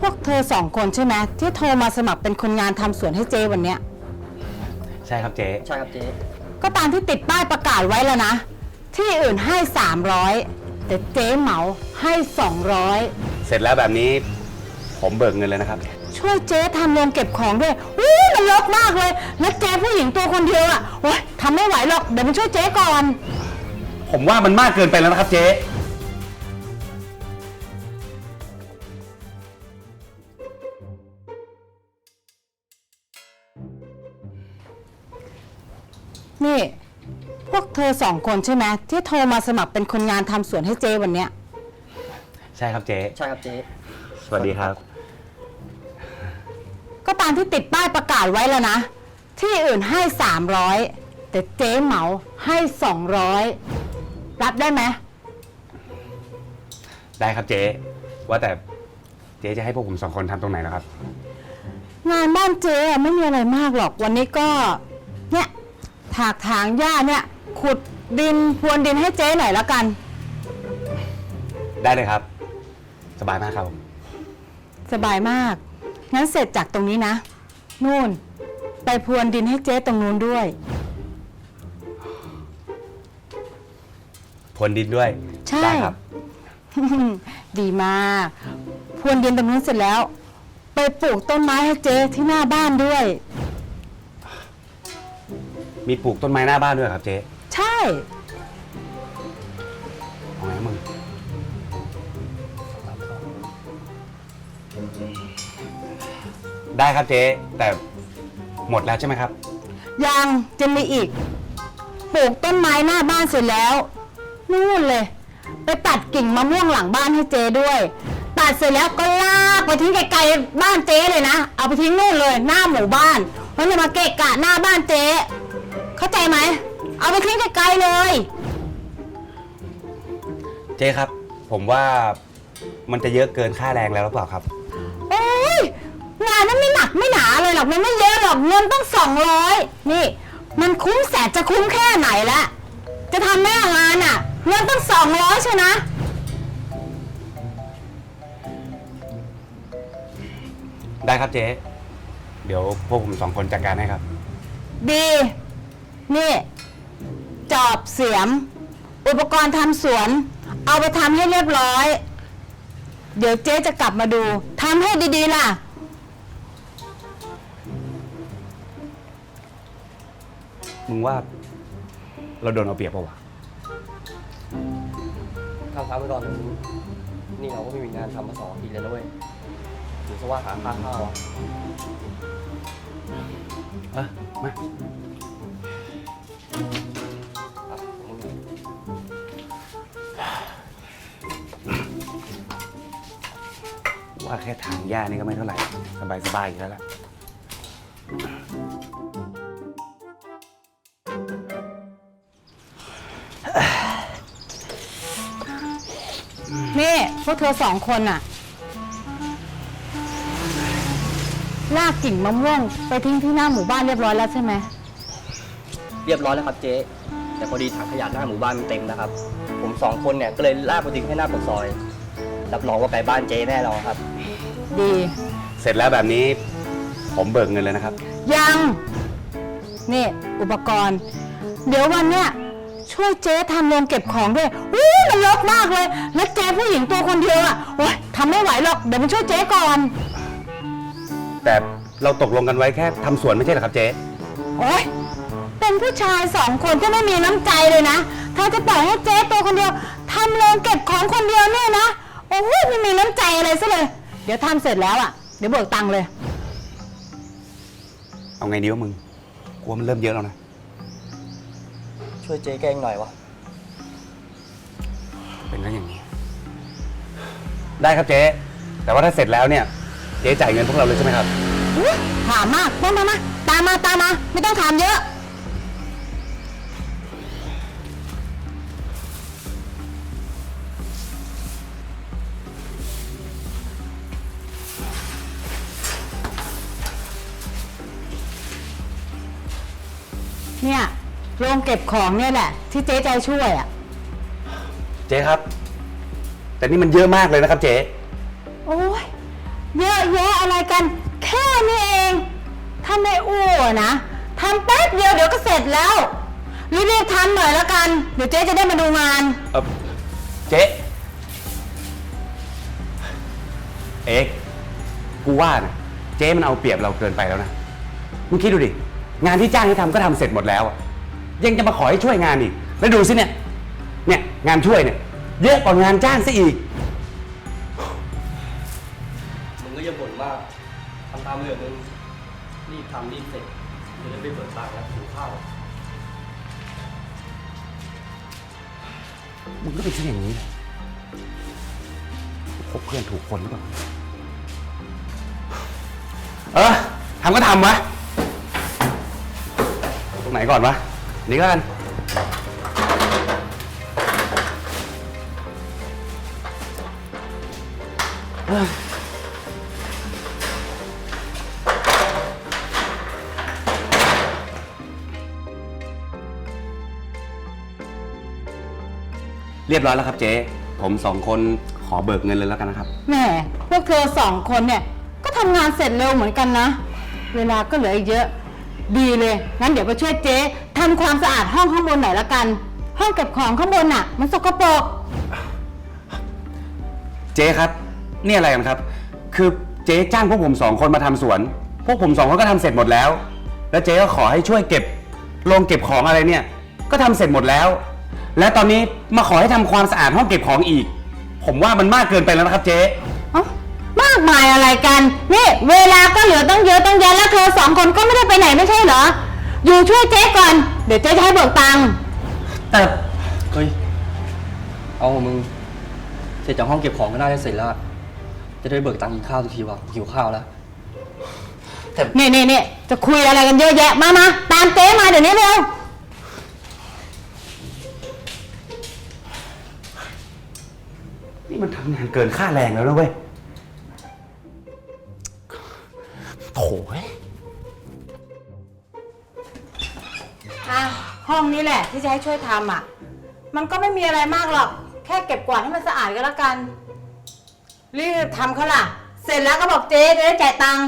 พวกเธอสองคนใช่ไหมที่โทรมาสมัครเป็นคนงานทำสวนให้เจ๊วันเนี้ย ใช่ครับเจ๊ใช่ครับเจ๊ก็ตามที่ติดป้ายประกาศไว้แล้วนะ ที่อื่นให้ 300 แต่เจ๊เหมาให้ 200 เสร็จแล้วแบบนี้ผมเบิกเงินเลยนะครับ ช่วยเจ๊ทำโรงเก็บของด้วยอู้มันรกมากเลย แล้วเจ๊ผู้หญิงตัวคนเดียวอะ่ะโอ๊ยทำไม่ไหวหรอก เดี๋ยวมันช่วยเจ๊ก่อน ผมว่ามันมากเกินไปแล้วนะครับเจ๊ นี่ พวกเธอสองคนใช่ไหมที่โทรมาสมัครเป็นคนงานทำสวนให้เจ๊วันเนี้ย ใช่ครับเจ๊ใช่ครับเจ๊สวัสดีครับ ก็ตามที่ติดป้ายประกาศไว้แล้วนะ ที่อื่นให้ 300 แต่เจ๊เหมาให้ 200 รับได้ไหมได้ครับเจ๊ว่าแต่เจ๊จะให้พวกผมสองคนทำตรงไหนนะครับ งานบ้านเจ๊อะไม่มีอะไรมากหรอกวันนี้ก็ เนี่ย ถากถางหญ้าเนี่ย ขุดดินพรวนดินให้เจ๊หน่อยแล้วกัน ได้เลยครับ สบายมากครับผมสบายมาก งั้นเสร็จจากตรงนี้นะ นู่น ไปพรวนดินให้เจ๊ตรงนู้นด้วย พรวนดินด้วย ใช่ ได้ครับ ดีมาก พรวนดินตรงนู้นเสร็จแล้ว ไปปลูกต้นไม้ให้เจ๊ที่หน้าบ้านด้วย มีปลูกต้นไม้หน้าบ้านด้วยครับเจ๊ใช่ เอาไงมึงได้ครับเจ๊แต่หมดแล้วใช่ไหมครับ ยังจะมีอีก ปลูกต้นไม้หน้าบ้านเสร็จแล้ว นู่นเลย ไปตัดกิ่งมะม่วงหลังบ้านให้เจด้วย ตัดเสร็จแล้วก็ลากไปทิ้งไกลๆบ้านเจเลยนะ เอาไปทิ้งนู่นเลย หน้าหมู่บ้านเพราะจะมาเกะกะหน้าบ้านเจ เข้าใจไหม เอาไปทิ้งไกลๆเลย เจ๊ครับ ผมว่ามันจะเยอะเกินค่าแรงแล้วหรือเปล่าครับ โอ้ยงานนั้นไม่หนักไม่หนาเลยหรอกมันไม่เยอะหรอกเงินต้องสองร้อยนี่ มันคุ้มแสนจะคุ้มแค่ไหนละจะทำแม่งานอะเงินต้องสองร้อยใช่นะ ได้ครับเจ๊ เดี๋ยวพวกผมสองคนจัดการให้ครับ ดี นี่จอบเสียม อุปกรณ์ทำสวน เอาไปทำให้เรียบร้อย เดี๋ยวเจ๊จะกลับมาดูทำให้ดีๆล่ะ มึงว่า เราโดนเอาเปรียบเปล่าวะทำค้างไปก่อนนี่เราก็ไม่มีงานทำมาสองอาทีเลยนะเว้ยถือซะว่าหาค่าข้าวอะ เออมา ว่าแค่ทางหญ้านี่ก็ไม่เท่าไหร่ สบายสบายๆอยู่แล้วล่ะ นี่พวกเธอสองคนอะลากกิ่งมะม่วงไปทิ้งที่หน้าหมู่บ้านเรียบร้อยแล้วใช่ไหม เรียบร้อยแล้วครับเจ๊แต่พอดีถังขยะหน้าหมู่บ้านมันเต็มนะครับ ผมสองคนเนี่ยก็เลยลากไปทิ้งให้หน้าปากซอย รับรองว่าไกลบ้านเจ๊แน่นอนครับ ดี เสร็จแล้วแบบนี้ ผมเบิกเงินเลยนะครับ ยัง นี่อุปกรณ์ เดี๋ยววันเนี้ยช่วยเจ๊ทำโรงเก็บของด้วยอู้มันรกมากเลย แล้วเจ๊ผู้หญิงตัวคนเดียวอะโอ๊ยทำไม่ไหวหรอก เดี๋ยวมันช่วยเจ๊ก่อน แต่เราตกลงกันไว้แค่ทำสวนไม่ใช่เหรอครับเจ๊โอ๊ย เป็นผู้ชายสองคนก็ไม่มีน้ำใจเลยนะเธอจะปล่อยให้เจ๊ตัวคนเดียวทำโรงเก็บของคนเดียวเนี่ยนะ โอ้ยไม่มีน้ำใจอะไรซะเลยเดี๋ยวทำเสร็จแล้วอะ เดี๋ยวเบิกตังค์เลย เอาไงดีวะมึงกลัวมันเริ่มเยอะแล้วนะ ช่วยเจ๊แกล้งหน่อยวะ เป็นงั้นอย่างนี้ ได้ครับเจ๊ แต่ว่าถ้าเสร็จแล้วเนี่ย เจ๊จ่ายเงินพวกเราเลยใช่ไหมครับ อุ๊ยถามมากมามามาตามมาตามมา ไม่ต้องถามเยอะ รงเก็บของเนี่ยแหละ ที่เจ๊ใจช่วยอะ เจ๊ครับ แต่นี่มันเยอะมากเลยนะครับเจ๊โอ้ยเยอะอะไรกัน แค่นี้เองถ้าไม่อ้วนนะทำแป๊บเดียวเดี๋ยวก็เสร็จแล้วรีบๆทำหน่อยแล้วกัน เดี๋ยวเจ๊จะได้มาดูงาน เออเจ๊เอกกูว่านะเจ๊มันเอาเปรียบเราเกินไปแล้วนะมึงคิดดูดิ งานที่จ้างให้ทำก็ทำเสร็จหมดแล้วอะ ยังจะมาขอให้ช่วยงานอีก แล้วดูสิเนี่ย เนี่ยงานช่วยเนี่ยเยอะกว่างานจ้างซะอีก มึงก็อย่าบ่นมากทำตามเรื่องมึงรีบทำรีบเสร็จจะได้ไปเปิดตังค์แล้วหิวข้าว มึงก็เป็นเช่นอย่างนี้เลยคบเพื่อนถูกคนหรือเปล่า เออทำก็ทำวะ ตรงไหนก่อนวะ นี่ก็กันเรียบร้อยแล้วครับเจ๊ ผมสองคนขอเบิกเงินเลยแล้วกันนะครับ แหมพวกเธอสองคนเนี่ย ก็ทำงานเสร็จเร็วเหมือนกันนะ เวลาก็เหลืออีกเยอะ ดีเลย งั้นเดี๋ยวไปช่วยเจ๊ ทำความสะอาดห้องข้างบนหน่อยละกัน ห้องเก็บของข้างบนน่ะ มันสกปรก เจ๊ครับ นี่อะไรกันครับ คือเจ๊จ้างพวกผมสองคนมาทำสวน พวกผมสองคนก็ทำเสร็จหมดแล้ว แล้วเจ๊ก็ขอให้ช่วยเก็บโรงเก็บของอะไรเนี่ย ก็ทำเสร็จหมดแล้ว และตอนนี้มาขอให้ทำความสะอาดห้องเก็บของอีก ผมว่ามันมากเกินไปแล้วนะครับ เจ๊ เอ้ามากมายอะไรกัน นี่ เวลาก็เหลือต้องเยอะต้องแยะแล้วเธอสองคนก็ไม่ได้ไปไหนไม่ใช่เหรอ อยู่ช่วยเจ๊ก่อน เดี๋ยวเจ๊จะให้เบิกตังค์ แต่เฮ้ย เอามึง เสร็จจากห้องเก็บของก็น่าจะเสร็จแล้วจะได้เบิกตังค์กินข้าวทุกทีวะหิวข้าวแล้วนี่นี่นี่จะคุยอะไรกันเยอะแยะ มามาตามเจ๊มาเดี๋ยวนี้เร็ว นี่มันทำงานเกินค่าแรงแล้วนะเว้ยโถ่เว้ย อะห้องนี้แหละที่จะให้ช่วยทำอะ มันก็ไม่มีอะไรมากหรอก แค่เก็บกวาดให้มันสะอาดก็แล้วกัน รีบทำเขาล่ะ เสร็จแล้วก็บอกเจ๊จะได้จ่ายตังค์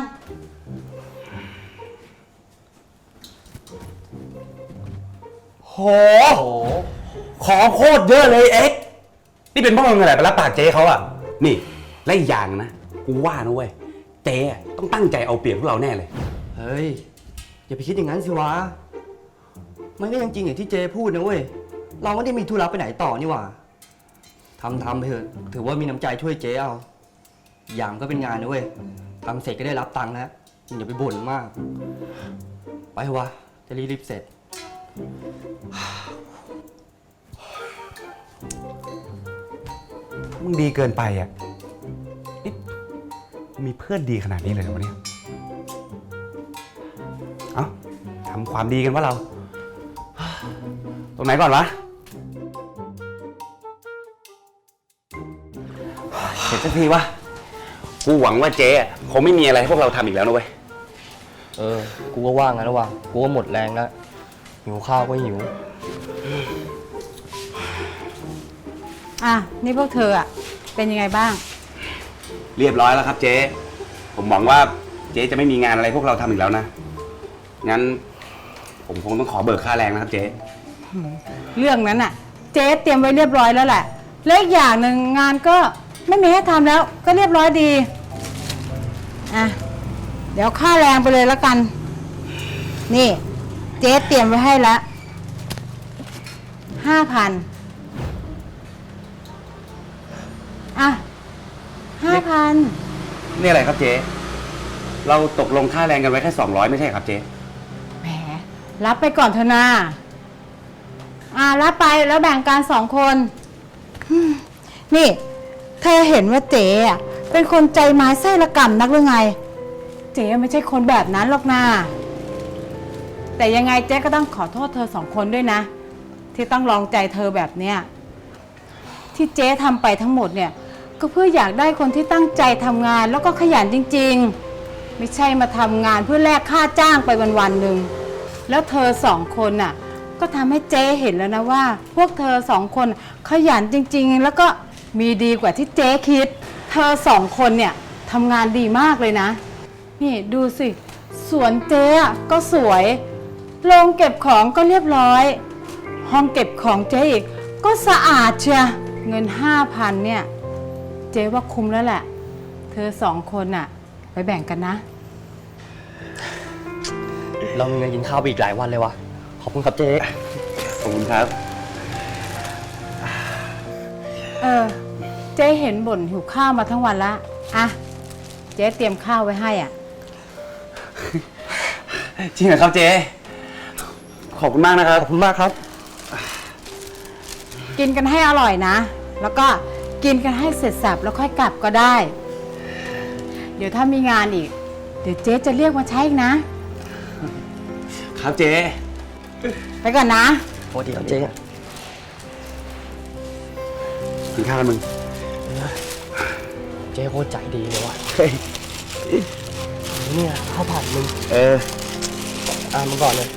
โห ขอโคตรเยอะเลยเอ็กซ์นี่เป็นเพราะมึงอะไรไปรับปากเจ๊เขาอะนี่ และอีกอย่างนะ กูว่านะเว้ย เจ๊อะต้องตั้งใจเอาเปรียบพวกเราแน่เลย เฮ้ย อย่าไปคิดอย่างนั้นสิวะ มันก็ยังจริงอย่างที่เจพูดนะเว้ย เราไม่ได้มีธุระไปไหนต่อนี่หว่าทำทำไปเถอะ ถือว่ามีน้ำใจช่วยเจ๊เอาอย่างก็เป็นงานนะเว้ยทำเสร็จก็ได้รับตังค์แล้วอย่าไปบ่นมาก ไปวะ จะรีบเสร็จ มึงดีเกินไปอะนี่มีเพื่อนดีขนาดนี้เลยเหรอวะเนี่ย เอ้าทำความดีกันว่าเรา รงไหนก่อนวะเสร็จสักทีวะกูหวังว่าเจ๊อะคงไม่มีอะไรให้พวกเราทำอีกแล้วนะเว้ย เออ กูก็ว่างงั้นแล้วว่ะกูก็หมดแรงแล้ว หิวข้าวก็หิว อะ นี่พวกเธออะ เป็นยังไงบ้าง เรียบร้อยแล้วครับเจ๊ ผมหวังว่าเจ๊จะไม่มีงานอะไรพวกเราทำอีกแล้วนะ งั้น ผมคงต้องขอเบิกค่าแรงนะครับเจ๊ เรื่องนั้นอะเจ๊เตรียมไว้เรียบร้อยแล้วแหละ และอีกอย่างหนึ่งงานก็ไม่มีให้ทำแล้ว ก็เรียบร้อยดี อะ เดี๋ยวค่าแรงไปเลยแล้วกัน นี่ เจ๊เตรียมไว้ให้แล้วห้าพันอะห้าพันนี่อะไรครับเจ๊ เราตกลงค่าแรงกันไว้แค่ 200 ไม่ใช่ครับเจ๊ แหมรับไปก่อนเถอะนา อ่ารับไปแล้วแบ่งกันสองคนอืมนี่ เธอเห็นว่าเจ๊อะเป็นคนใจไม้ไส้ละกำนักหรือไง เจ๊ไม่ใช่คนแบบนั้นหรอกนาแต่ยังไงเจ๊ก็ต้องขอโทษเธอสองคนด้วยนะ ที่ต้องลองใจเธอแบบเนี้ยที่เจ๊ทำไปทั้งหมดเนี่ย ก็เพื่ออยากได้คนที่ตั้งใจทำงานแล้วก็ขยันจริง ๆ ไม่ใช่มาทำงานเพื่อแลกค่าจ้างไปวันๆหนึ่งแล้วเธอสองคนน่ะ ก็ทำให้เจ๊เห็นแล้วนะว่า พวกเธอสองคนขยันจริงๆ แล้วก็มีดีกว่าที่เจ๊คิด เธอสองคนเนี่ยทำงานดีมากเลยนะ นี่ดูสิสวนเจ๊อะก็สวยโรงเก็บของก็เรียบร้อย ห้องเก็บของเจ๊อีก ก็สะอาดเชียเงินห้าพันเนี่ย เจ๊ว่าคุ้มแล้วแหละ เธอสองคนน่ะ ไปแบ่งกันนะ เรามีเงินกินข้าวไปอีกหลายวันเลยวะ ขอบคุณครับเจ๊ขอบคุณครับ เออ เจ๊เห็นบ่นหิวข้าวมาทั้งวันละ อะ เจ๊เตรียมข้าวไว้ให้อะ จริงเหรอครับเจ๊ขอบคุณมากนะครับ ขอบคุณมากครับ กินกันให้อร่อยนะ แล้วก็กินกันให้เสร็จสับแล้วค่อยกลับก็ได้ เดี๋ยวถ้ามีงานอีก เดี๋ยวเจ๊จะเรียกมาใช้อีกนะ ครับเจ๊ ไปก่อนนะสวัสดีครับเจ๊กินข้าวกันมึง เจ๊โคตรใจดีเลยวะเฮ้ยเนี่ยข้าวผัดมึง เออ อ่ามึงก่อนเลย